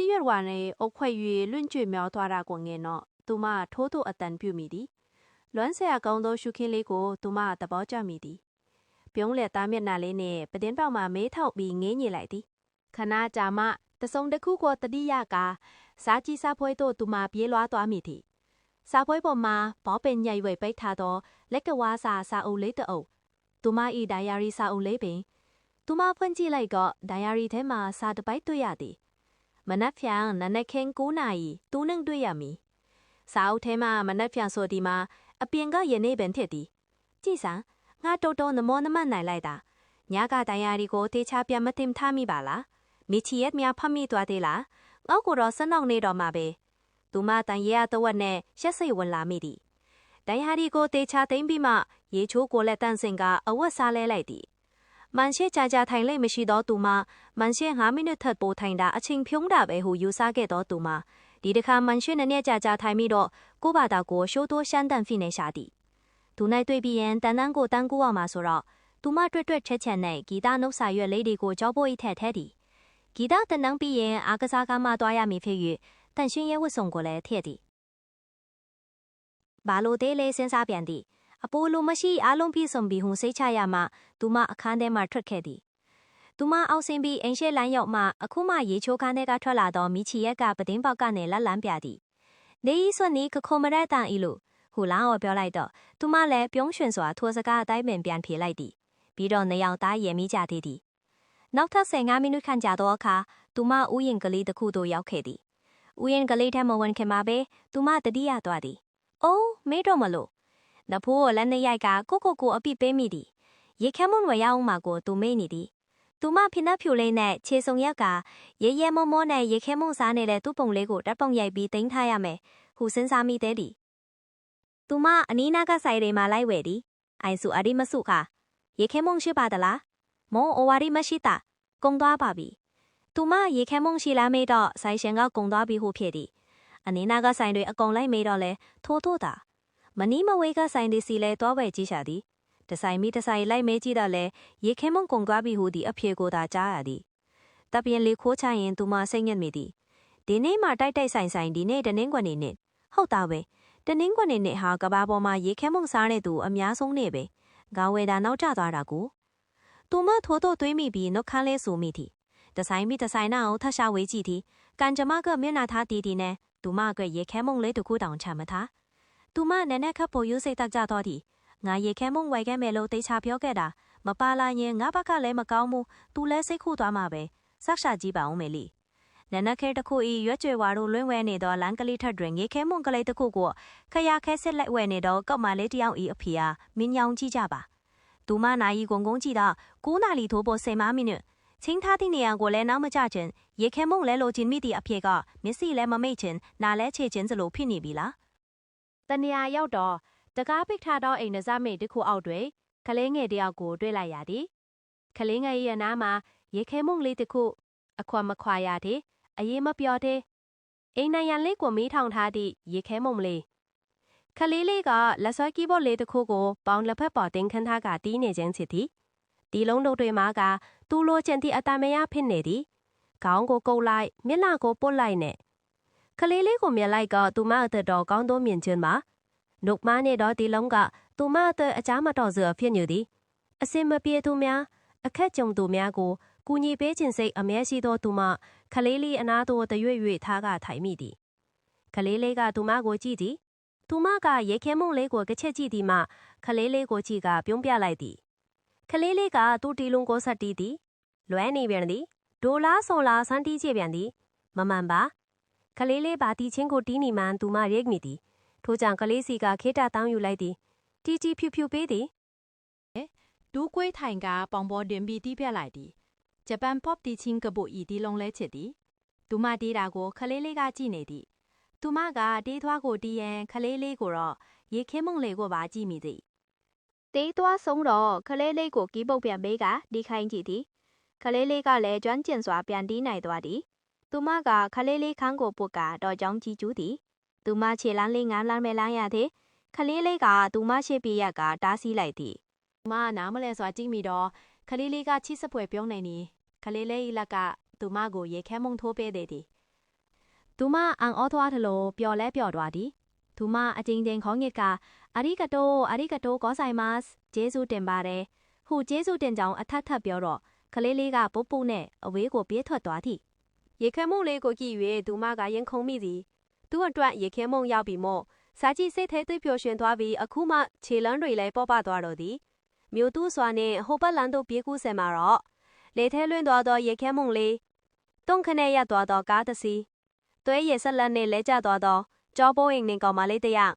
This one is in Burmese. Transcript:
တိရွက်ဝါနဲ့အုတ်ခွက်၍လွင့်ကျွေမြောသွားတာကိုငင်တော့သူမထိုးထိုးအတန်ပြုမိသည်လွမ်းဆရာကောင်းသောရှုခင်းလေးကိုသူမသဘောကျမိသည်ပြုံးလက်သားမျက်နှာလေးနဲ့ပတင်းပေါက်မှမေးထောက်ပြီးငေးညင်လိုက်သည်ခဏကြာမှတစုံတစ်ခုကိုတတိယကစားကြည့်စားပွဲတို့သူမပြေးလွားသွားမိသည်စားပွဲပေါ်မှာဘောပင်ညိုက်ဝဲပိတ်ထားသောလက်ကဝါစာစာအုပ်လေးတအုပ်သူမ၏ဒိုင်ယာရီစာအုပ်လေးပင်သူမဖွင့်ကြည့်လိုက်တော့ဒိုင်ယာရီထဲမှာစာတစ်ပိုက်တွေ့ရသည် မနက်ဖြန်နနက်ခင်း9နာရီသူနှင့်တွေ့ရမည်စာအုပ်ထဲမှာမနက်ဖြန်ဆိုဒီမှာအပြင်ကယနေ့ပင်ဖြစ်သည်ကြည်စံငါတော်တော်နမောနမနိုင်လိုက်တာညကဒိုင်ယာရီကိုတေချာပြန်မတင်ထားမိပါလားမိချီရက်များဖတ်မိသွားသေးလားငေါ့ကိုတော့စနောက်နေတော့မှာပဲသူမတန်ရဲအတော့နဲ့ရှက်စိတ်ဝင်လာမိသည်ဒိုင်ဟာရီကိုတေချာသိမ့်ပြီးမှရေချိုးကိုလက်တန့်စင်ကအဝတ်စားလဲလိုက်သည် မန်ရှေကြာကြာထိုင်လိုက်မရှိတော့သူမမန်ရှေ9မိနစ်ထပ်ပိုထိုင်တာအချိန်ဖြုံးတာပဲဟုယူဆခဲ့တော့သူမဒီတခါမန်ရှေနဲ့နဲ့ကြာကြာထိုင်ပြီးတော့ကိုဘာတာကိုရှိုးတိုးရှမ်းတန်ဖိနေရှာသည်သူနိုင်တွေ့ပြီးရင်တန်တန်းကိုတန်းကူအောင်မှာဆိုတော့သူမတွေ့တွေ့ချက်ချက်နဲ့ဂီတနှုတ်စာရွက်လေးတွေကိုကြောဖို့အိထက်ထဲသည်ဂီတတန်တန်းပြီးရင်အားကစားကားမှသွားရမည်ဖြစ်၍တန်ရှင်းရဲဝတ်စုံကိုလည်းထည့်သည်ဘာလို့သေးလဲစဉ်းစားပြန်သည် အပိုလိုမရှိအားလုံးပြည့်စုံပြီးဟုစိတ်ချရမှသူမအခန်းထဲမှထွက်ခဲ့သည်သူမအောက်ဆင်းပြီးအိမ်ရှိလမ်းရောက်မှအခုမှရေချိုးခန်းထဲကထွက်လာသောမိချီရက်ကပဒင်းပေါက်ကနေလက်လန်းပြသည်နေဤဆွနီးခခုံမရက်တန်ဤလို့ဟူလောင်းော်ပြောလိုက်တော့သူမလည်းပြုံးရွှင်စွာထိုစကားအတိုင်းပင်ပြန်ဖြေလိုက်သည်ပြီးတော့နေအောင်သားရည်မိကြသေးသည်နောက်ထပ်15မိနစ်ခန့်ကြာသောအခါသူမဥယျင်ကလေးတစ်ခုသို့ရောက်ခဲ့သည်ဥယျင်ကလေးထဲမဝင်ခင်မှာပဲသူမတတိယသွားသည်။အိုးမေးတော့မလို့ နဖိုးကိုလက်နဲ့ရိုက်ကကိုကိုကိုအပြစ်ပေးမိသည်။ရေခဲမွန်ဝရအောင်မှာကိုသူမေးနေသည်။သူမဖိနပ်ဖြူလေးနဲ့ခြေစုံရက်ကရဲရဲမောမောနဲ့ရေခဲမွန်စားနေတဲ့သူ့ပုံလေးကိုတပ်ပုံရိုက်ပြီးတင်ထားရမယ်။ဟူစဉ်းစားမိသေးသည်။သူမအနီးနားကဆိုင်တွေမှာလိုက်ဝဲသည်။အိုင်စုအရီမစုခါရေခဲမွန်ရှိပါသလား။မောအိုဝါရီမရှိတာ။ကုံသွားပါပြီ။သူမရေခဲမုံရှိလားမေးတော့ဆိုင်ရှင်ကကုံသွားပြီဟုဖြစ်သည်အနီးနားကဆိုင်တွေအကုန်လိုက်မေးတော့လဲထိုးထိုးတာ မနီးမဝေးကဆိုင်တွေစီလဲသွားဝဲကြည့်ရှာသည်တဆိုင်မိတဆိုင်လိုက်မေးကြည့်တော့လဲရေခဲမုံကုံသွားပြီဟုသည်အဖြေကိုသာကြားရသည်တပ်ပြင်းလေးခိုးချရင်သူမစိတ်ညစ်မိသည်ဒီနေ့မှတိုက်တိုက်ဆိုင်ဆိုင်ဒီနေ့တနင်းကွက်နေနဲ့ဟုတ်တာပဲတနင်းကွက်နေနဲ့ဟာကဘာပေါ်မှာရေခဲမုံစားတဲ့သူအများဆုံးနေပဲငါဝဲတာနောက်ကျသွားတာကိုသူမထိုးထိုးသွေးမိပြီးနှုတ်ခမ်းလဲဆူမိသည်တဆိုင်မိတဆိုင်နာကိုထရှာဝေးကြည့်သည်ကန်ကြမကမျက်နှာထားတီးတီနဲ့သူမကရေခဲမုံလေးတခုတောင်ချမထား သူမနည်းနည်းခပ်ဖို့ယူစိတ်တက်ကြတော့သည်ငါရေခဲမုံဝယ်ခဲ့မယ်လို့တေချာပြောခဲ့တာမပါလာရင်ငါဘက်ကလည်းမကောင်းဘူးသူလည်းစိတ်ခုသွားမှာပဲဆက်ရှာကြည့်ပါဦးမေလီနနခဲတခုဤရွက်ကြွယ်ဝါတို့လွင့်ဝဲနေသောလန်ကလေးထက်တွင်ငေခဲမုံကလေးတခုကိုခရခဲစစ်လက်ဝဲနေသောကောက်မလေးတယောက်ဤအဖေအားမင်းညောင်ကြည့်ကြပါသူမနာယီကုန်ကုန်ကြည့်တော့9နာလီထိုးပေါ်10မိနစ်ချင်းထားသည့်နေရာကိုလည်းနောက်မကျခြင်းရေခဲမုံလဲလိုခြင်းမိသည့်အဖြစ်ကမျက်စိလည်းမမိတ်ခြင်းနားလဲချေခြင်းစလိုဖြစ်နေပြီလား တနေရာရောက်တော့တကားပိတ်ထားသောအိမ်နဇမိတ်တစ်ခုအောက်တွင်ကလေးငယ်တယောက်ကိုတွေ့လိုက်ရသည်ကလေးငယ်ရဲ့နားမှာရေခဲမုံလေးတစ်ခု အခွာမခွာရသည်အရေးမပြောသေးအိမ်နိုင်ရန်လေးကိုမီးထောင်ထားသည့်ရေခဲမုံလေးခလေးလေးကလက်ဆွဲကီးဘော့လေးတစ်ခုကိုပေါင်လက်ဖက်ပေါ်တင်ခန်းထားကတီးနေခြင်းဖြစ်သည်ဒီလုံးတို့တွေမှာကသူ့လိုချင်သည့်အတမရဖြစ်နေသည်ခေါင်းကိုကုတ်လိုက်မျက်နှာကိုပုတ်လိုက်နဲ့ ကလေးလေးကိုမြင်လိုက်ကသူမအသက်တော်ကောင်းသောမြင်ခြင်းမှာနှုတ်မနဲ့တော့ဒီလုံးကသူမအသက်အကြမ်းမတော်စွာဖြစ်နေသည်အစင်မပြေသူများအခက်ကြုံသူများကိုကူညီပေးခြင်းစိတ်အမြဲရှိသောသူမခလေးလေးအနာသို့တရွေ့ရွေ့ထားကထိုင်မိသည်ခလေးလေးကသူမကိုကြည့်သည်သူမကရေခဲမုံလေးကိုကချက်ကြည့်သည်မှခလေးလေးကိုကြည့်ကပြုံးပြလိုက်သည်ခလေးလေးကသူ့တီလုံးကိုဆက်တီးသည်လွဲနေပြန်သည်ဒိုလာဆော်လာဆန်းတီးချပြန်သည်မမှန်ပါ ကလေးလေးပါတီချင်းကိုတီးနေမှန်သူမရိတ်မိသည်ထို့ကြောင့်ကလေးစီကခေတ္တတောင်းယူလိုက်သည်တီတီဖြူဖြူပေးသည်ဒူးကွေးထိုင်ကပေါင်ပေါ်တင်ပြီးတီးပြလိုက်သည်ဂျပန်ပေါ့တီချင်းကပုဤဒီလုံးလဲချစ်သည်သူမတီးတာကိုခလေးလေးကကြည့်နေသည်သူမကတေးသွားကိုတီးရန်ခလေးလေးကိုတော့ရေခင်းမုံလေးကိုပါကြည့်မိသည်တေးသွားဆုံးတော့ခလေးလေးကိုကီးပုတ်ပြန်ပေးကဒီခိုင်းကြည့်သည်ခလေးလေးကလည်းကျွမ်းကျင်စွာပြန်တီးနိုင်သွားသည် သူမကခလေးလေးခန်းကိုပုတ်ကတော့ကြောင်းကြည့်ကျူးသည်သူမခြေလမ်းလေးငမ်းလမ်းမဲလမ်းရသည်ခလေးလေးကသူမရှိပြရက်ကတားဆီးလိုက်သည်သူမနားမလဲစွာကြည့်မိတော့ခလေးလေးကချစ်စပွဲပြုံးနေနီခလေးလေးဤလက်ကသူမကိုရေခဲမုံထိုးပေးသေးသည်သူမအံ့ဩသွားသလိုပျော်လဲပျော်သွားသည်သူမအကြိမ်ကြိမ်ခေါင်းငစ်ကအရိကတိုအရိကတိုကောဆိုင်မတ်ဂျေဇူးတင်ပါတယ်ဟူဂျေဇူးတင်ကြောင်းအထက်ထပ်ပြောတော့ကလေးလေးကပုပ်ပုနဲ့အဝေးကိုပြေးထွက်သွားသည် ရေခဲမုံလေးကိုကြည့်၍သူမကရင်ခုန်မိသည်သူ့အတွက်ရေခဲမုံရောက်ပြီမို့စာကြည့်စိတ်ထဲသိပ်ပျော်ရွှင်သွားပြီးအခုမှခြေလန်းတွေလည်းပေါ်ပသွားတော့သည်မြို့သူစွာနှင့်ဟိုဘက်လန်းသို့ပြေးကူးဆင်မှာတော့လေထဲလွင့်သွားသောရေခဲမုံလေးတုံးခနဲ့ရပ်သွားသောကားတစ်စီးသွဲရည်ဆက်လက်နှင့်လဲကျသွားသောကြောပိုးအိမ်နှင့်ကောင်မလေးတစ်ယောက်